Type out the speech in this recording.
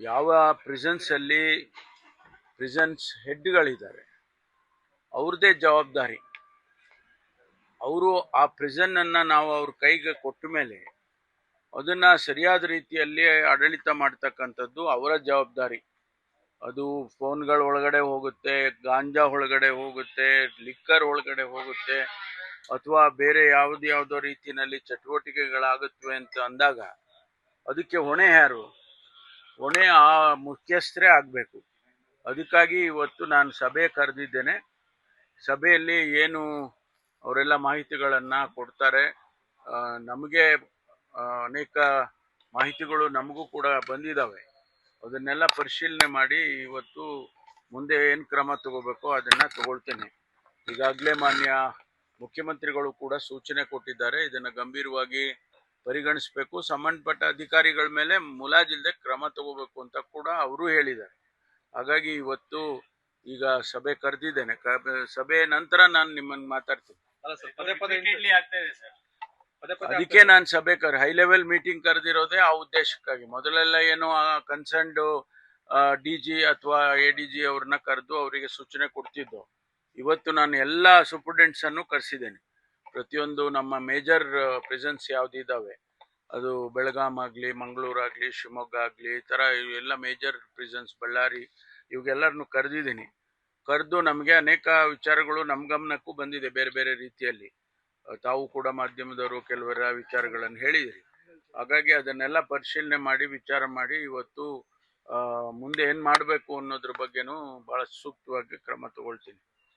ಯಾವ ಪ್ರಿಸನ್ಸಲ್ಲಿ ಪ್ರಿಸನ್ಸ್ ಹೆಡ್ಗಳಿದ್ದಾರೆ ಅವ್ರದ್ದೇ ಜವಾಬ್ದಾರಿ. ಅವರು ಆ ಪ್ರಿಸನ್ನನ್ನು ನಾವು ಅವ್ರ ಕೈಗೆ ಕೊಟ್ಟ ಮೇಲೆ ಅದನ್ನು ಸರಿಯಾದ ರೀತಿಯಲ್ಲಿ ಆಡಳಿತ ಮಾಡ್ತಕ್ಕಂಥದ್ದು ಅವರ ಜವಾಬ್ದಾರಿ. ಅದು ಫೋನ್ಗಳ ಒಳಗಡೆ ಹೋಗುತ್ತೆ, ಗಾಂಜಾ ಒಳಗಡೆ ಹೋಗುತ್ತೆ ಲಿಕ್ಕರ್ ಒಳಗಡೆ ಹೋಗುತ್ತೆ, ಅಥವಾ ಬೇರೆ ಯಾವ್ದು ಯಾವುದೋ ರೀತಿಯಲ್ಲಿ ಚಟುವಟಿಕೆಗಳಾಗುತ್ತವೆ ಅಂತ ಅಂದಾಗ ಅದಕ್ಕೆ ಹೊಣೆ ಯಾರು? ಹೊಣೆ ಆ ಮುಖ್ಯಸ್ಥರೇ ಆಗಬೇಕು. ಅದಕ್ಕಾಗಿ ಇವತ್ತು ನಾನು ಸಭೆ ಕರೆದಿದ್ದೇನೆ. ಸಭೆಯಲ್ಲಿ ಏನು ಅವರೆಲ್ಲ ಮಾಹಿತಿಗಳನ್ನು ಕೊಡ್ತಾರೆ. ನಮಗೆ ಅನೇಕ ಮಾಹಿತಿಗಳು ನಮಗೂ ಕೂಡ ಬಂದಿದ್ದಾವೆ ಅದನ್ನೆಲ್ಲ ಪರಿಶೀಲನೆ ಮಾಡಿ ಇವತ್ತು ಮುಂದೆ ಏನು ಕ್ರಮ ತಗೋಬೇಕು ಅದನ್ನು ತಗೊಳ್ತೇನೆ. ಈಗಾಗಲೇ ಮಾನ್ಯ ಮುಖ್ಯಮಂತ್ರಿಗಳು ಕೂಡ ಸೂಚನೆ ಕೊಟ್ಟಿದ್ದಾರೆ. ಇದನ್ನು ಗಂಭೀರವಾಗಿ ಪರಿಗಣಿಸಬೇಕು ಸಂಬಂಧಪಟ್ಟ ಅಧಿಕಾರಿಗಳ ಮೇಲೆ ಮುಲಾಜಿಲ್ಲದೆ ಕ್ರಮ ತಗೋಬೇಕು ಅಂತ ಕೂಡ ಅವರು ಹೇಳಿದ್ದಾರೆ. ಹಾಗಾಗಿ ಇವತ್ತು ಈಗ ಸಭೆ ಕರೆದಿದ್ದೇನೆ. ಸಭೆ ನಂತರ ನಾನು ನಿಮ್ಮನ್ನು ಮಾತಾಡ್ತೀನಿ. ಅದಕ್ಕೆ ನಾನು ಸಭೆ ಕರ್ ಹೈ ಲೆವೆಲ್ ಮೀಟಿಂಗ್ ಕರೆದಿರೋದೇ ಆ ಉದ್ದೇಶಕ್ಕಾಗಿ. ಮೊದಲೆಲ್ಲ ಏನು ಕನ್ಸರ್ನ್ಡ್ ಡಿ ಜಿ ಅಥವಾ ಎ ಡಿ ಜಿ ಅವ್ರನ್ನ ಕರೆದು ಅವರಿಗೆ ಸೂಚನೆ ಕೊಡ್ತಿದ್ದು. ಇವತ್ತು ನಾನು ಎಲ್ಲ ಸೂಪರ್ಡೆಂಟ್ಸ್ ಅನ್ನು ಕರೆಸಿದ್ದೇನೆ. ಪ್ರತಿಯೊಂದು ನಮ್ಮ ಮೇಜರ್ ಪ್ರೆಸೆನ್ಸ್ ಯಾವುದಿದ್ದಾವೆ ಅದು ಬೆಳಗಾಂ ಆಗಲಿ ಮಂಗಳೂರಾಗಲಿ ಶಿವಮೊಗ್ಗ ಆಗಲಿ, ಈ ಥರ ಎಲ್ಲ ಮೇಜರ್ ಪ್ರೆಸೆನ್ಸ್ ಬಳ್ಳಾರಿ ಇವಾಗೆಲ್ಲರನ್ನು ಕರೆದಿದ್ದೀನಿ. ಕರೆದು ನಮಗೆ ಅನೇಕ ವಿಚಾರಗಳು ನಮ್ಮ ಗಮನಕ್ಕೂ ಬಂದಿದೆ ಬೇರೆ ಬೇರೆ ರೀತಿಯಲ್ಲಿ. ತಾವು ಕೂಡ ಮಾಧ್ಯಮದವರು ಕೆಲವರ ವಿಚಾರಗಳನ್ನು ಹೇಳಿದಿರಿ. ಹಾಗಾಗಿ ಅದನ್ನೆಲ್ಲ ಪರಿಶೀಲನೆ ಮಾಡಿ, ವಿಚಾರ ಮಾಡಿ ಇವತ್ತು ಮುಂದೆ ಏನು ಮಾಡಬೇಕು ಅನ್ನೋದ್ರ ಬಗ್ಗೆನೂ ಭಾಳ ಸೂಕ್ತವಾಗಿ ಕ್ರಮ ತಗೊಳ್ತೀನಿ.